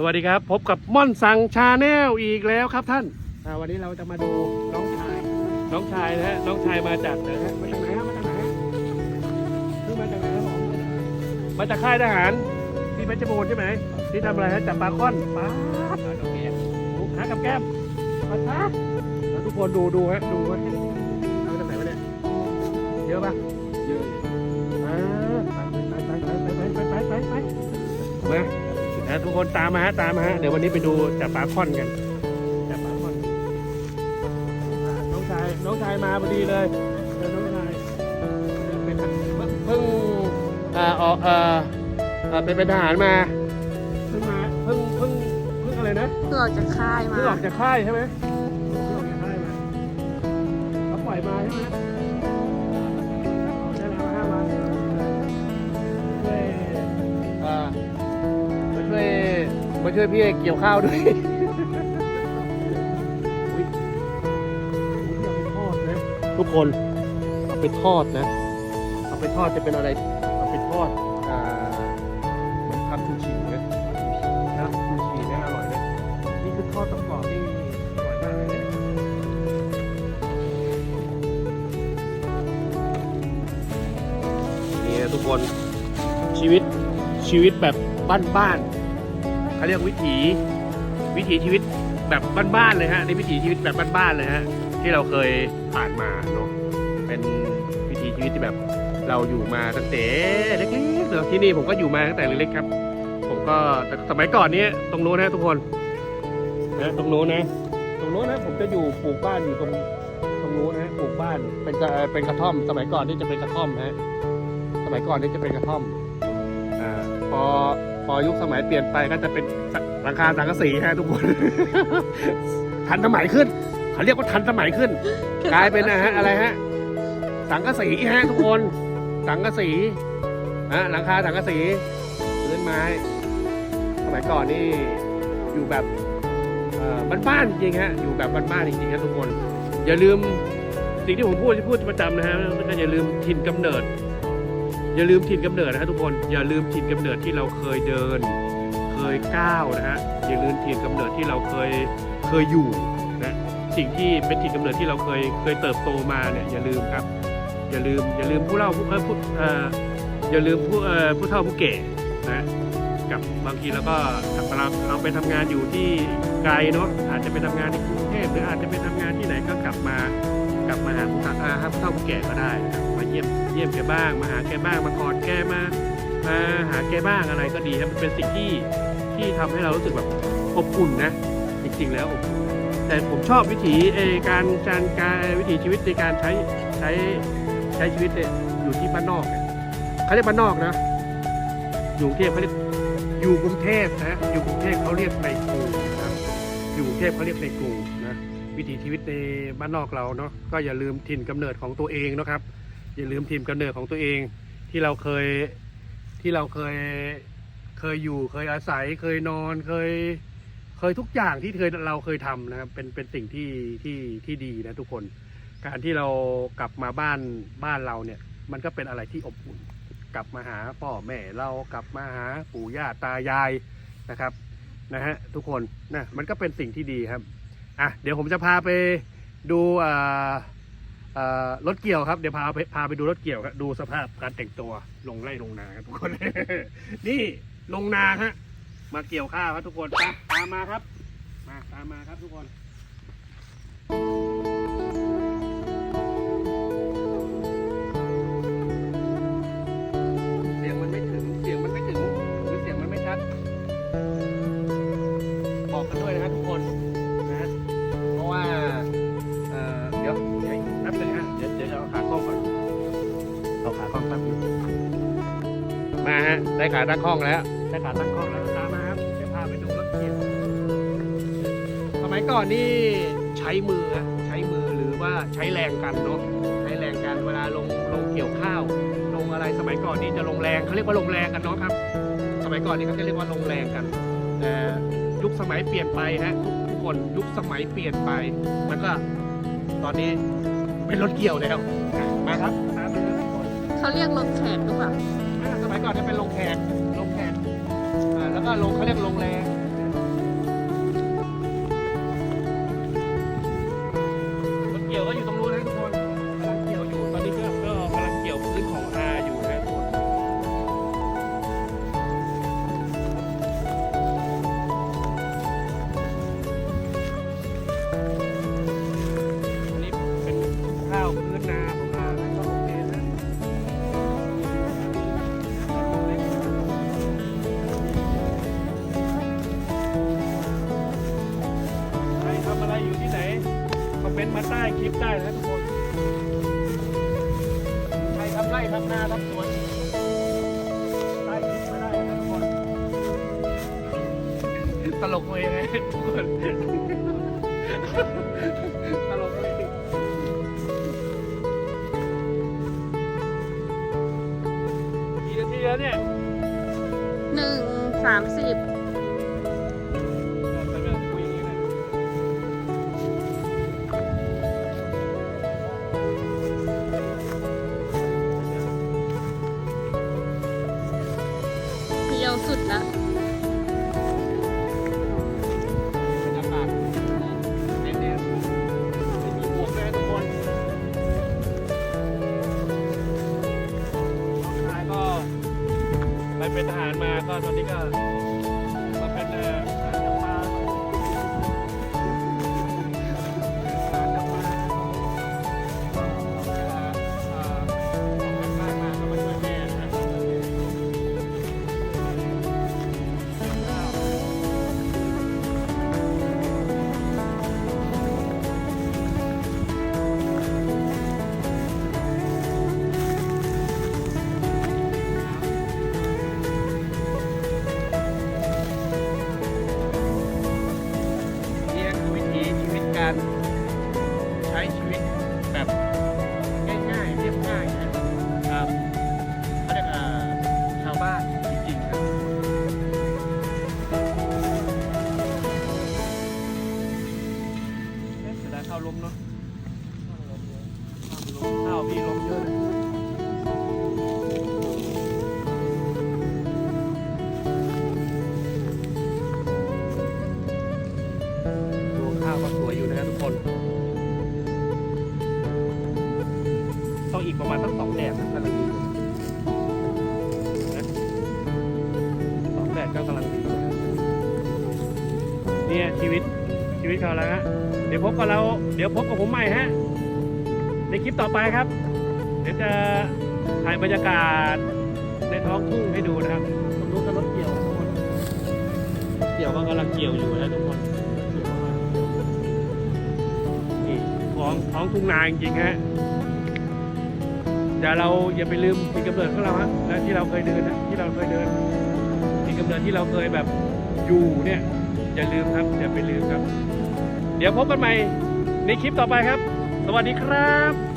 สวัสดีครับ พบกับม่อนสังชาแนลอีกแล้วครับท่านอ่าวันนี้เราจะมาดูน้องชาย น้องชายนะฮะน้องชายมาจากไหนฮะมาจากไหนฮะมาจากไหนฮะเพิ่งมาจากไหนครับผมมาจากค่ายทหารที่เพชรบูรณ์ใช่ไหมที่ทำอะไรฮะจับปลาค่อนปลาหากับแก้มหากับแก้มปลาซาแล้วทุกคนดูดูฮะดูฮะเอามาจากไหนวะเนี่ยเยอะปะเยอะอ่าไปไปไปไปไปไปไปไปไปมา นะทุกคนตามมาฮะตามมาฮะเดี๋ยววันนี้ไปดูจับปลาค่อนกันจับปลาค่อนอ่าน้องชายน้องชายมาพอดีเลยเดี๋ยวน้องชายเป็นเพิ่งอ่าออกเอ่อเอ่อเป็นเป็นทหารมาเพิ่งมาเพิ่งเพิ่งเพิ่งอะไรนะเพื่อออกจากค่ายมาเพิ่งออกจากค่ายใช่ไหมเพิ่งออกจากค่ายมาเขาปล่อยมาใช่ไหม ช่วยพี่เกี่ยวข้าวด้วยอุ๊ยอุ๊ยเอาไปทอดนะทุกคนเอาไปทอดนะ เอาไปทอดจะเป็นอะไร เอาไปทอดอ่าเหมือนทำซูชินะนะซูชิเนี่ยอร่อยเลยนี่คือทอดต้องกรอบนี่อร่อยมากเลยเนี่ยนี่นะทุกคนชีวิตชีวิตแบบบ้านๆ เขาเรียกวิถีวิถีชีวิตแบบบ้านๆเลยฮะในวิถีชีวิตแบบบ้านๆเลยฮะที่เราเคยผ่านมาเนาะเป็นวิถีชีวิตที่แบบเราอยู่มาตั้งแต่เล็กๆเนาะที่นี่ผมก็อยู่มาตั้งแต่เล็กๆครับ ผมก็แต่สมัยก่อนเนี้ตรงโน้นนะทุกคนนะตรงโน้นนะตรงโน้นนะผมจะอยู่ปลูกบ้านอยู่ตรงตรงโน้นนะปลูกบ้านเป็นกระเป็นกระท่อม สมัยก่อนนี่จะเป็นกระท่อมนะฮะสมัยก่อนนี่จะเป็นกระท่อมอ่าพอ พอยุคสมัยเปลี่ยนไปก็จะเป็นหลังคาสังกะสีฮะทุกคน ทันสมัยขึ้น เขาเรียกว่าทันสมัยขึ้น กลายเป็นนะฮะอะไรฮะ สังกะสีฮะทุกคน สังกะสีฮะหลังคาสังกะสีพื้นไม้ สมัยก่อนนี่อยู่แบบบ้านๆจริงฮะอยู่แบบบ้านๆจริงๆครับทุกคน อย่าลืมสิ่งที่ผมพูดที่พูดประจำนะฮะแล้วก็อย่าลืมถิ่นกำเนิด อย่าลืมถิ่นกำเนิดนะฮะทุกคนอย่าลืมถิ่นกำเนิดที่เราเคยเดิน เคยก้าวนะฮะอย่าลืมถิ่นกำเนิดที่เราเคยเคยอยู่นะสิ่งที่เป็นถิ่นกำเนิดที่เราเคยเคยเติบโตมาเนี่ยอย่าลืมครับ อย่าลืมอย่าลืมผู้เล่าผู้เออผู้เอ่ออย่าลืมผู้เอ่อผู้เฒ่าผู้แก่นะกับบางทีเราก็เราเราไปทำงานอยู่ที่ไกลเนาะอาจจะไปทำงานที่กรุงเทพหรืออาจจะไปทำงานที่ไหนก็กลับมากลับมาหาผู้เฒ่าผู้เฒ่าผู้แก่ก็ได้ครับ เยี่ยมเยี่ยมแกบ้าง มาหาแกบ้างมากอดแกมามาหาแกบ้างอะไรก็ดีครับมันเป็นสิ่งที่ที่ทำให้เรารู้สึกแบบอบอุ่นนะ จริงๆแล้วอบอุ่นแต่ผมชอบวิถีเอการการการวิถีชีวิตในการใช้ใช้ใช้ชีวิตเนี่ยอยู่ที่บ้านนอกเนี่ยเขาเรียกบ้านนอกนะ อยู่กรุงเทพเขาเรียกอยู่กรุงเทพนะอยู่กรุงเทพเขาเรียกในกรุงนะอยู่กรุงเทพเขาเรียกในกรุงนะวิถีชีวิตในบ้านนอกเราเนาะก็อย่าลืมถิ่นกำเนิดของตัวเองนะครับ อย่าลืมถิ่นกำเนิดของตัวเองที่เราเคยที่เราเคยเคยอยู่เคยอาศัยเคยนอนเคยเคยทุกอย่างที่เคยเราเคยทำนะครับเป็นเป็นสิ่งที่ที่ที่ดีนะทุกคน การที่เรากลับมาบ้านบ้านเราเนี่ย มันก็เป็นอะไรที่อบอุ่นกลับมาหาพ่อแม่เรากลับมาหาปู่ย่าตายายนะครับนะฮะทุกคนนะมันก็เป็นสิ่งที่ดีครับอะเดี๋ยวผมจะพาไปดูอ่าอ่า รถเกี่ยวครับเดี๋ยวพาไปพาไปดูรถเกี่ยวครับดูสภาพการแต่งตัวลงไร่ลงนาครับทุกคน นี่ลงนาฮะมาเกี่ยวข้าวครับทุกคนตามตามมาครับ มาตามมาครับทุกคน ขาตั้งกล้องแล้วได้ขาตั้งกล้องแล้วตามมาครับเดี๋ยวพาไปดูรถเกี่ยวสมัยก่อนนี่ใช้มือฮะใช้มือหรือว่าใช้แรงกันเนาะใช้แรงกันเวลาลงลงเกี่ยวข้าว ลงอะไรสมัยก่อนนี่จะลงแรงเขาเรียกว่าลงแรงกันเนาะครับ สมัยก่อนนี่เขาจะเรียกว่าลงแรงกันแต่ยุคสมัยเปลี่ยนไปฮะทุกทุกคนยุคสมัยเปลี่ยนไปมันก็ตอนนี้เป็นรถเกี่ยวแล้วอะมาครับตามไปเลยทุกคนเขาเรียกรถแขกหรือเปล่าอ่าส มัยก่อนจะเป็นโรงแขกลงแขกอ่าแล้วก็โรงเขาเรียกโรงแรง ต์มาใต้คลิปได้นะทุกคน ใครทำไร่ทำนาทำสวนใต้คลิปมาได้นะทุกคนตลกเลยไงทุกคนตลกเลยกี่นาทีแล้วเนี่ยหนึ่งสามสิบ องชายก็ไปเป็นทหารมาก็ตอนนี้ก็ ข้าวพี่ล้มเยอะเลยดูข้าวก็สวยอยู่นะครับทุกคน ต้องอีกประมาณสักสองแดดนะกำลังดีอยู่นะสองแดดก็กำลังดีเนี่ยชีวิตชีวิตเขาแล้วฮะ เดี๋ยวพบกับเรา เดี๋ยวพบกับผมใหม่ฮะ ในคลิปต่อไปครับ เดี๋ยวจะถ่ายบรรยากาศในท้องทุ่งให้ดูนะครับตรงนู้นก็รถเกี่ยวทุกคนเกี่ยวก็กำลังเกี่ยวอยู่นะทุกคนนี่ท้องท้องทุ่งนาจริงๆฮะอย่าเราอย่าไปลืมถิ่นกำเนิดของเราฮะและที่เราเคยเดินนะที่เราเคยเดินถิ่นกำเนิดที่เราเคยแบบอยู่เนี่ยอย่าลืมครับอย่าไปลืมครับ เดี๋ยวพบกันใหม่ในคลิปต่อไปครับ สวัสดีครับ